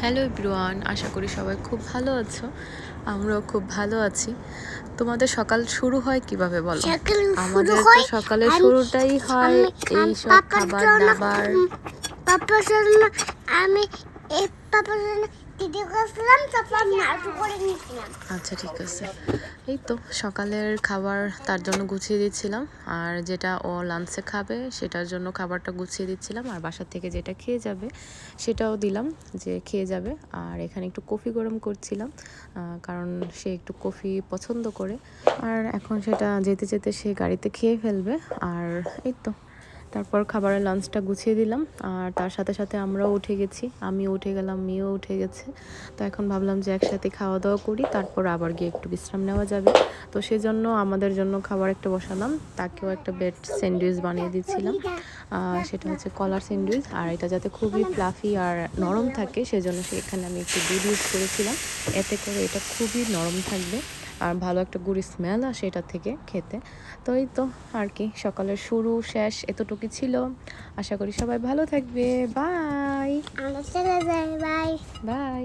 Hello ব্রুয়ান আশা করি সবাই খুব ভালো আছো। আমরাও খুব ভালো আছি। তোমাদের সকাল শুরু হয় কীভাবে বলো? আমাদের তো সকালে সকালের শুরুটাই হয় এই সব খাবার দাবার। আমি পাপার জন্য আচ্ছা ঠিক আছে। এই তো, সকালের খাবার তার জন্য গুছিয়ে দিচ্ছিলাম। আর যেটা ও লাঞ্চে খাবে, সেটার জন্য খাবারটা গুছিয়ে দিচ্ছিলাম। আর বাসা থেকে যেটা খেয়ে যাবে, সেটাও দিলাম যে খেয়ে যাবে। আর এখানে একটু কফি গরম করছিলাম কারণ সে একটু কফি পছন্দ করে। আর এখন সেটা যেতে যেতে সে গাড়িতে খেয়ে ফেলবে। আর এই তো তারপর খাবারের লাঞ্চটা গুছিয়ে দিলাম, আর তার সাথে সাথে আমরাও উঠে গেছি। আমিও উঠে গেলাম, মেয়েও উঠে গেছে। তো এখন ভাবলাম যে একসাথে খাওয়া দাওয়া করি, তারপর আবার গিয়ে একটু বিশ্রাম নেওয়া যাবে। তো সেজন্য আমাদের জন্য খাবার একটা বসালাম, তাকেও একটা বেড স্যান্ডউইচ বানিয়ে দিচ্ছিলাম। সেটা হচ্ছে কলার স্যান্ডউইচ আর এটা যাতে খুবই ফ্লাফি আর নরম থাকে, সেজন্য সেখানে আমি একটু দুধ ইউজ করেছিলাম। এতে করে এটা খুবই নরম থাকবে। আর ভালো একটা গুড়ি স্মেল আসে এটা থেকে খেতে। তো এই তো আর কি সকালের শুরু শেষ এতটুকু ছিল। আশা করি সবাই ভালো থাকবে। Bye bye bye